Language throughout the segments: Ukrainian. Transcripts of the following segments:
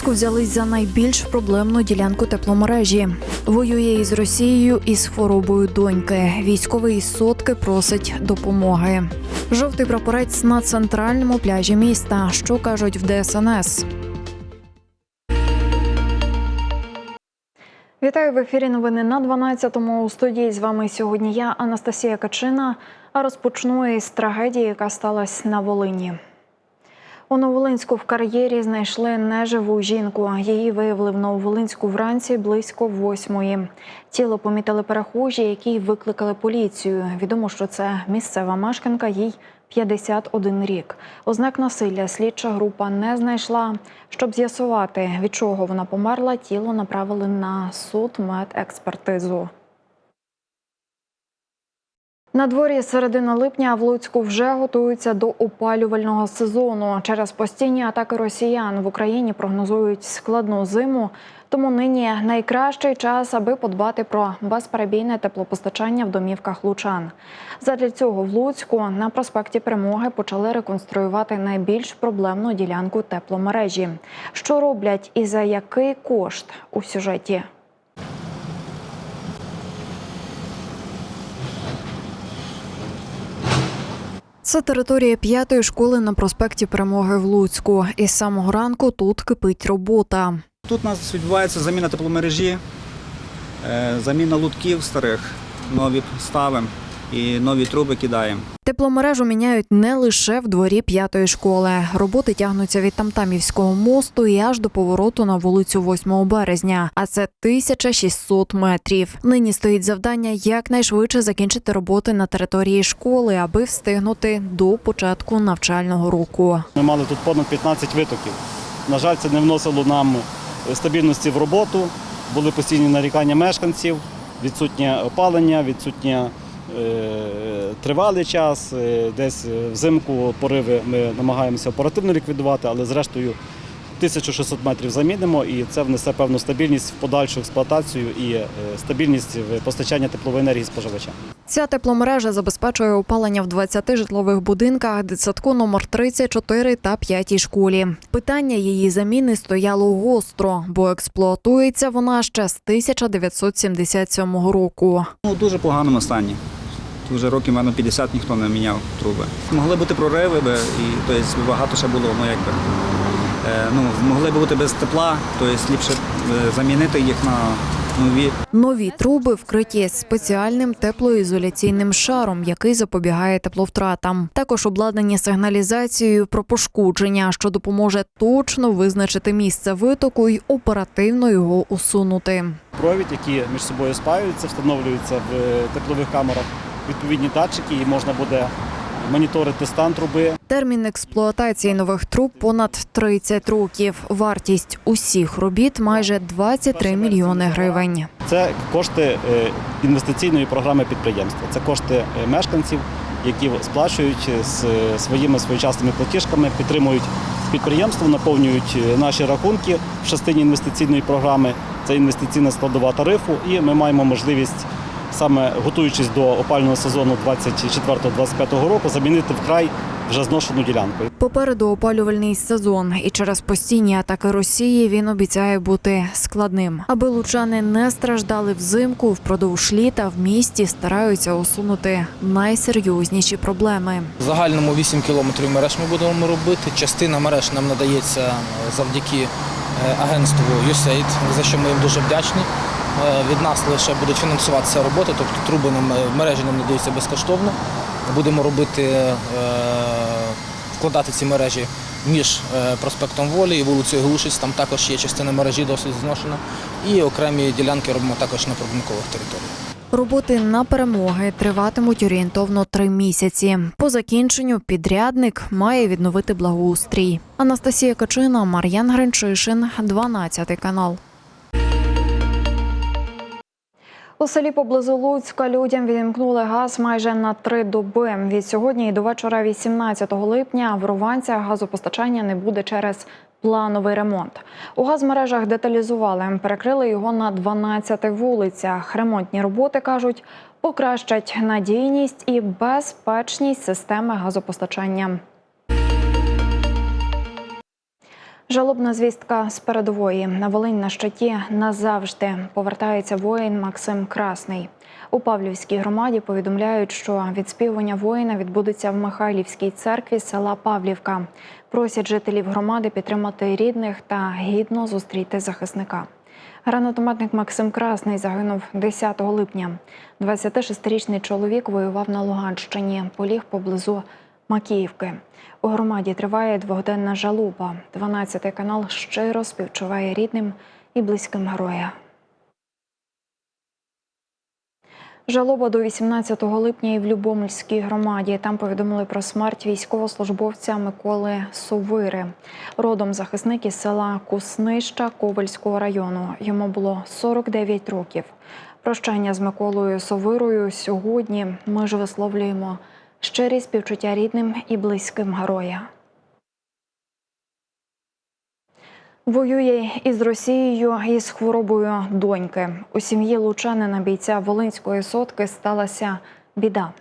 Луцьку взялись за найбільш проблемну ділянку тепломережі. Воює із Росією із хворобою доньки. Військовий із сотки просить допомоги. Жовтий прапорець на центральному пляжі міста. Що кажуть в ДСНС? Вітаю в ефірі. Новини на 12-му. У студії з вами сьогодні я, Анастасія Качина. А розпочну із трагедії, яка сталася на Волині. У Новолинську в кар'єрі знайшли неживу жінку. Її виявили в Нововолинську вранці близько восьмої. Тіло помітили перехожі, які викликали поліцію. Відомо, що це місцева мешканка, їй 51 рік. Ознак насилля слідча група не знайшла. Щоб з'ясувати, від чого вона померла, тіло направили на судмедекспертизу. На дворі середина липня в Луцьку вже готуються до опалювального сезону. Через постійні атаки росіян в Україні прогнозують складну зиму. Тому нині найкращий час, аби подбати про безперебійне теплопостачання в домівках лучан. Задля цього в Луцьку на проспекті Перемоги почали реконструювати найбільш проблемну ділянку тепломережі. Що роблять і за який кошт у сюжеті? Це територія п'ятої школи на проспекті Перемоги в Луцьку. І з самого ранку тут кипить робота. Тут у нас відбувається заміна тепломережі, е, заміна лутків старих, нові ставимо і нові труби кидаємо. Тепломережу міняють не лише в дворі п'ятої школи. Роботи тягнуться від Тамтамівського мосту і аж до повороту на вулицю 8 березня. А це 1600 метрів. Нині стоїть завдання якнайшвидше закінчити роботи на території школи, аби встигнути до початку навчального року. Ми мали тут понад 15 витоків. На жаль, це не вносило нам стабільності в роботу. Були постійні нарікання мешканців, відсутнє опалення, відсутнє е, тривалий час. Е, Десь взимку пориви ми намагаємося оперативно ліквідувати, але зрештою 1600 метрів замінимо і це внесе певну стабільність в подальшу експлуатацію і е, стабільність в постачання теплової енергії споживачам. Ця тепломережа забезпечує опалення в 20 житлових будинках, дитсадку номер 34 та 5 школі. Питання її заміни стояло гостро, бо експлуатується вона ще з 1977 року. Ну, в дуже поганому стані. Вже років, мабуть, 50 ніхто не міняв труби. Могли бути прориви, би, і тобто, багато ще було, ну якби. е, Ну, могли б бути без тепла, тобто ліпше е, замінити їх на нові. Нові труби вкриті спеціальним теплоізоляційним шаром, який запобігає тепловтратам. Також обладнані сигналізацією про пошкодження, що допоможе точно визначити місце витоку і оперативно його усунути. провід, які між собою спаюються, встановлюються в е, теплових камерах відповідні датчики, і можна буде моніторити стан труби. Термін експлуатації нових труб понад 30 років. Вартість усіх робіт майже 23 мільйони гривень. Це кошти е, інвестиційної програми підприємства. Це кошти е, мешканців, які сплачують з е, своїми своєчасними платіжками, підтримують підприємство, наповнюють наші рахунки в частині інвестиційної програми. Це інвестиційна складова тарифу, і ми маємо можливість. Саме готуючись до опального сезону 24-25 року, замінити вкрай вже зношену ділянку. Попереду опалювальний сезон, і через постійні атаки Росії він обіцяє бути складним. Аби лучани не страждали взимку, впродовж літа в місті стараються усунути найсерйозніші проблеми. В загальному 8 кілометрів мереж ми будемо робити. Частина мереж нам надається завдяки е, агентству USAID, за що ми їм дуже вдячні. Е, Від нас лише будуть фінансуватися роботи, тобто труби нам е, мережі нам надаються безкоштовно. Будемо робити, е, вкладати ці мережі між проспектом Волі і вулицею Глушиць. Там також є частина мережі досить зношена. І окремі ділянки робимо також на прибункових територіях. Роботи на перемоги триватимуть орієнтовно три місяці. По закінченню підрядник має відновити благоустрій. Анастасія Качина, Мар'ян Гринчишин, 12 канал. У селі поблизу Луцька людям відімкнули газ майже на три доби. Від сьогодні і до вечора 18 липня в Руванцях газопостачання не буде через плановий ремонт. У газмережах деталізували, перекрили його на 12 вулицях. Ремонтні роботи кажуть, покращать надійність і безпечність системи газопостачання. Жалобна звістка з передової на Волинь на щиті назавжди повертається воїн Максим Красний. У Павлівській громаді повідомляють, що відспівування воїна відбудеться в Михайлівській церкві села Павлівка. Просять жителів громади підтримати рідних та гідно зустріти захисника. Гранатометник Максим Красний загинув 10 липня. 26-річний чоловік воював на Луганщині, поліг поблизу Макіївки. У громаді триває двогоденна жалоба. 12 канал щиро співчуває рідним і близьким героя. Жалоба до 18 липня і в Любомльській громаді. Там повідомили про смерть військовослужбовця Миколи Совири. Родом захисник із села Куснища Ковальського району. Йому було 49 років. Прощання з Миколою Совирою сьогодні ми ж висловлюємо щирі співчуття рідним і близьким героя. Воює із Росією і з хворобою доньки. У сім'ї лучанина бійця Волинської сотки сталася біда.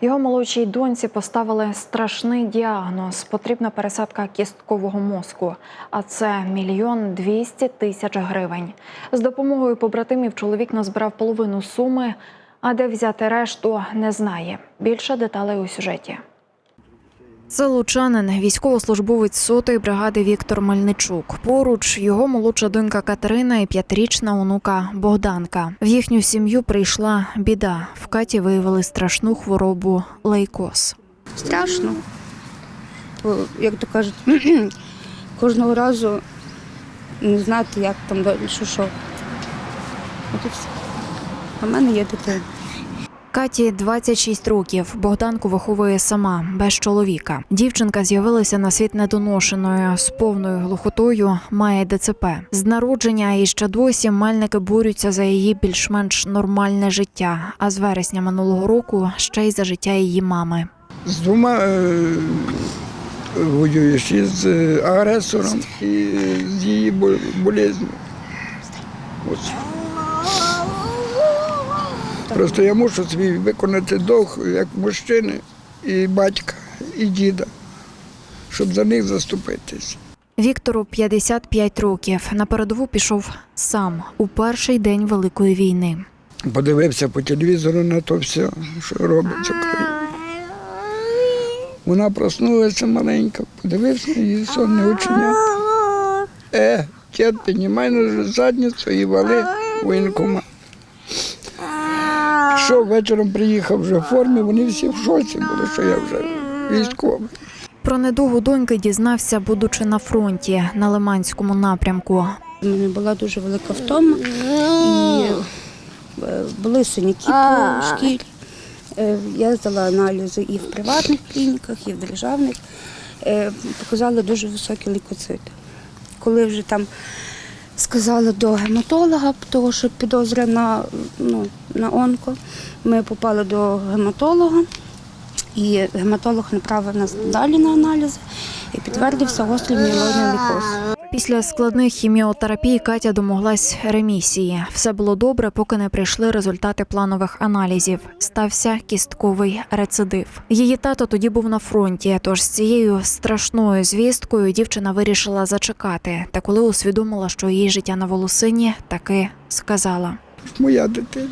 Його молодшій доньці поставили страшний діагноз. Потрібна пересадка кісткового мозку, а це мільйон двісті тисяч гривень. З допомогою побратимів чоловік назбирав половину суми, а де взяти решту, не знає. Більше деталей у сюжеті. Це лучанин, військовослужбовець сотої бригади Віктор Мельничук. Поруч його молодша донька Катерина і п'ятирічна онука Богданка. В їхню сім'ю прийшла біда. В Каті виявили страшну хворобу лейкоз. страшно. Бо, як то кажуть, кожного разу не знати, як там далі, що що. От і все. А мене є дитина. Каті 26 років. Богданку виховує сама без чоловіка. Дівчинка з'явилася на світ недоношеною з повною глухотою. Має ДЦП. З народження і ще досі мельники борються за її більш-менш нормальне життя. А з вересня минулого року ще й за життя її мами. з двома е, воюєш із е, агресором і з її бо- болезнью. Ось. Просто я мушу свій виконати долг як мужчини, і батька, і діда, щоб за них заступитись. Віктору 55 років. На передову пішов сам у перший день великої війни. Подивився по телевізору на то все, що робиться. Вона проснулася маленька, подивився на її сонне оченят. Е, дід, піднімай на задницю і вали в Що вечором приїхав вже в формі, вони всі в шоці були, що я вже військовий. Про недугу доньки дізнався, будучи на фронті на Лиманському напрямку. У мене була дуже велика втома і е, були синяки по шкірі. Е, Я здала аналізи і в приватних клініках, і в державних. Е, Показали дуже високі лейкоцити. Коли вже там сказали до гематолога, тому що підозра на, ну, на онко, ми попали до гематолога. І гематолог направив нас далі на аналізи і підтвердився гострий міелоїдний лейкоз. Після складних хіміотерапій Катя домоглась ремісії. Все було добре, поки не прийшли результати планових аналізів. Стався кістковий рецидив. Її тато тоді був на фронті. Тож з цією страшною звісткою дівчина вирішила зачекати. Та коли усвідомила, що її життя на волосині, таки сказала. Моя дитина.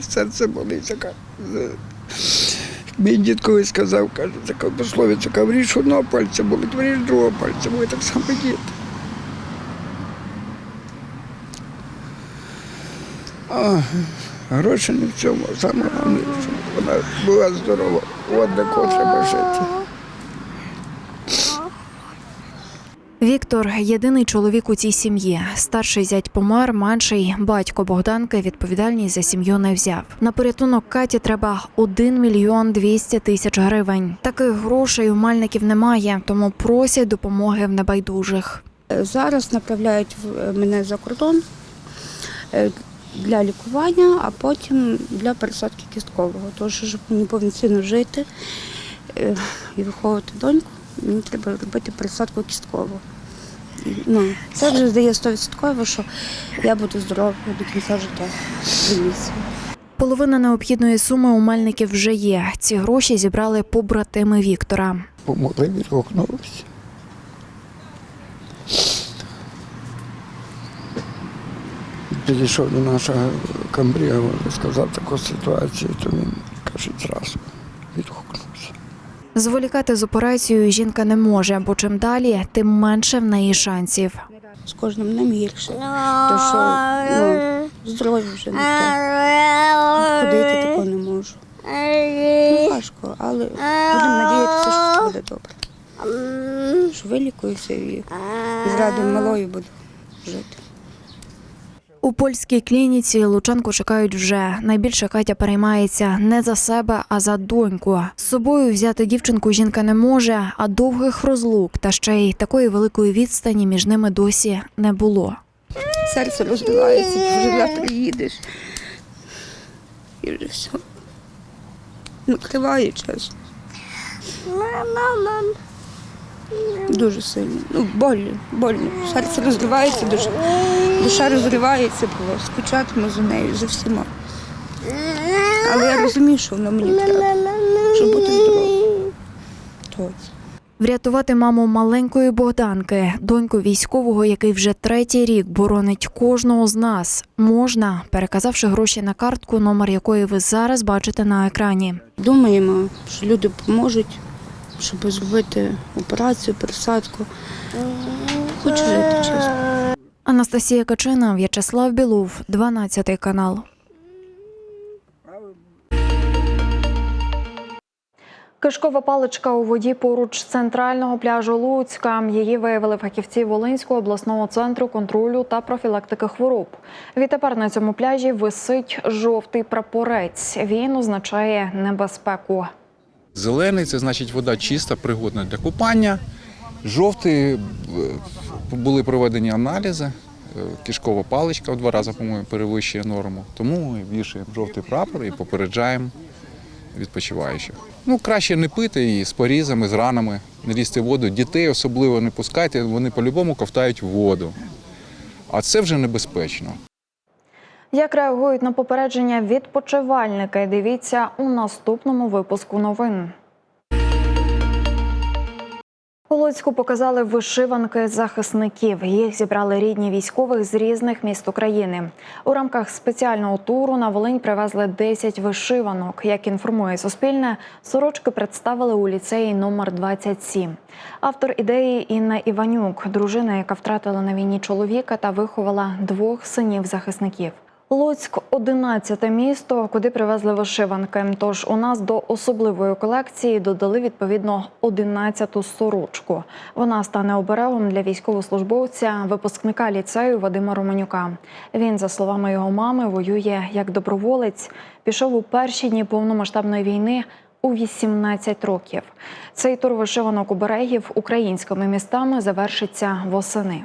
Серце болить. Така. Мій дід колись сказав, каже, така пословиця, каже, вріж одного пальця болить, вріж другого пальця, бо так само дід. А, гроші не в цьому, саме головне, щоб вона була здорова. От не кого треба жити. Віктор єдиний чоловік у цій сім'ї. Старший зять помер, менший батько Богданки відповідальність за сім'ю не взяв. На порятунок Каті треба 1 мільйон 200 тисяч гривень. Таких грошей у мальників немає, тому просять допомоги в небайдужих. Зараз направляють е, мене за кордон е, для лікування, а потім для пересадки кісткового. Тож, щоб мені повноцінно жити е, і виховувати доньку, Мені треба робити присадку кісткову. Ну, Це вже здає 100%, що я буду здорова до кінця життя. Половина необхідної суми у Мельників вже є. Ці гроші зібрали побратими Віктора. Помогли відгукнулися. Підійшов до нашого камбрія, сказав таку ситуацію, то він каже зразу. Зволікати з операцією жінка не може, бо чим далі, тим менше в неї шансів. З кожним днем гірше. То що ну, здоров'я вже не те. Ходити такого не можу. Ну, важко, але будемо надіятися, що все буде добре. Що вилікуюся і з радою малою буду жити. У польській клініці Лучанку чекають вже. Найбільше Катя переймається не за себе, а за доньку. З собою взяти дівчинку жінка не може, а довгих розлук та ще й такої великої відстані між ними досі не було. Серце розбивається, вже завтра їдеш. І вже все. Накриває чесно. Дуже сильно. Ну, больно, больно. Серце розривається, душа, душа розривається, було. Скучатиму за нею, за всіма. Але я розумію, що воно мені треба, щоб бути здоровою. Врятувати маму маленької Богданки, доньку військового, який вже третій рік боронить кожного з нас, можна, переказавши гроші на картку, номер якої ви зараз бачите на екрані. Думаємо, що люди поможуть, щоб зробити операцію, пересадку. Хочу жити чесно. Анастасія Качина, В'ячеслав Білов, 12 канал. Кишкова паличка у воді поруч центрального пляжу Луцька. Її виявили фахівці Волинського обласного центру контролю та профілактики хвороб. Відтепер на цьому пляжі висить жовтий прапорець. Він означає небезпеку. Зелений це значить вода чиста, пригодна для купання. Жовтий е, були проведені аналізи. е, Кишкова паличка в два рази, по-моєму, перевищує норму. Тому ми вішаємо жовтий прапор і попереджаємо відпочиваючих. Ну, краще не пити її з порізами, з ранами, не лізти в воду. Дітей особливо не пускайте, вони по-любому ковтають воду. А це вже небезпечно. Як реагують на попередження відпочивальники? Дивіться у наступному випуску новин. У Луцьку показали вишиванки захисників. Їх зібрали рідні військових з різних міст України. У рамках спеціального туру на Волинь привезли 10 вишиванок. Як інформує Суспільне, сорочки представили у ліцеї номер 27. Автор ідеї Інна Іванюк, дружина, яка втратила на війні чоловіка та виховала двох синів захисників. Луцьк 11 місто, куди привезли вишиванки. Тож у нас до особливої колекції додали відповідно 11-ту сорочку. Вона стане оберегом для військовослужбовця, випускника ліцею Вадима Романюка. Він, за словами його мами, воює як доброволець. Пішов у перші дні повномасштабної війни у 18 років. Цей тур вишиванок оберегів українськими містами завершиться восени.